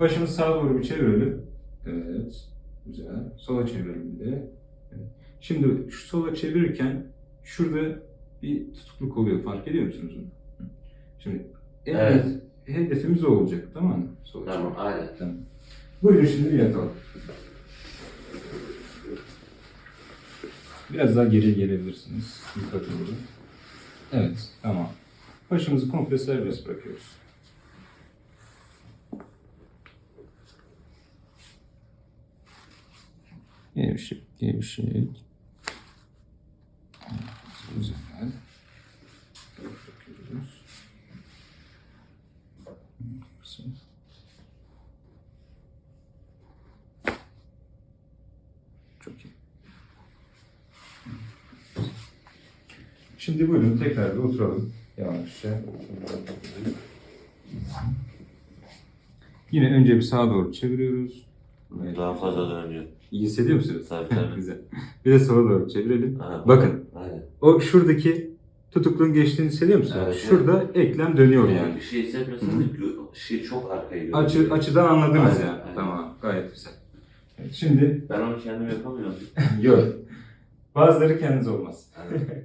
Başımızı sağa doğru bir çevirelim. Evet. Güzel. Sola çevirelim bir de. Evet. Şimdi şu sola çevirirken şurada bir tutukluk oluyor. Fark ediyor musunuz onu? Şimdi Evet. hedefimiz o olacak. Tamam mı? Sola Tamam, çevir. aynen. Tamam. Buyurun şimdi yatalım. Biraz daha geriye gelebilirsiniz. Yukarı doğru. Evet, tamam. Başımızı komple serbest bırakıyoruz. Gevşek, gevşek. Güzel. Çok iyi. Şimdi buyurun tekrar bir oturalım. Yavaşça. Yine önce bir sağa doğru çeviriyoruz. Evet. Daha fazla dönüyor. İyi hissediyor musunuz? Tabii tabii. Güzel. Bir de sola doğru çevirelim. Aha, Bakın Aynen. o şuradaki tutukluğun geçtiğini hissediyor musunuz? Evet, Şurada eklem dönüyor yani. Bir şey hissetmeseniz şey çok arkaya gidiyor. Açı, açıdan anladınız Aynen, yani. aynen. Tamam gayet güzel. Evet, şimdi Ben onu kendim yapamıyorum. yok. Bazıları kendiniz olmaz. Aynen.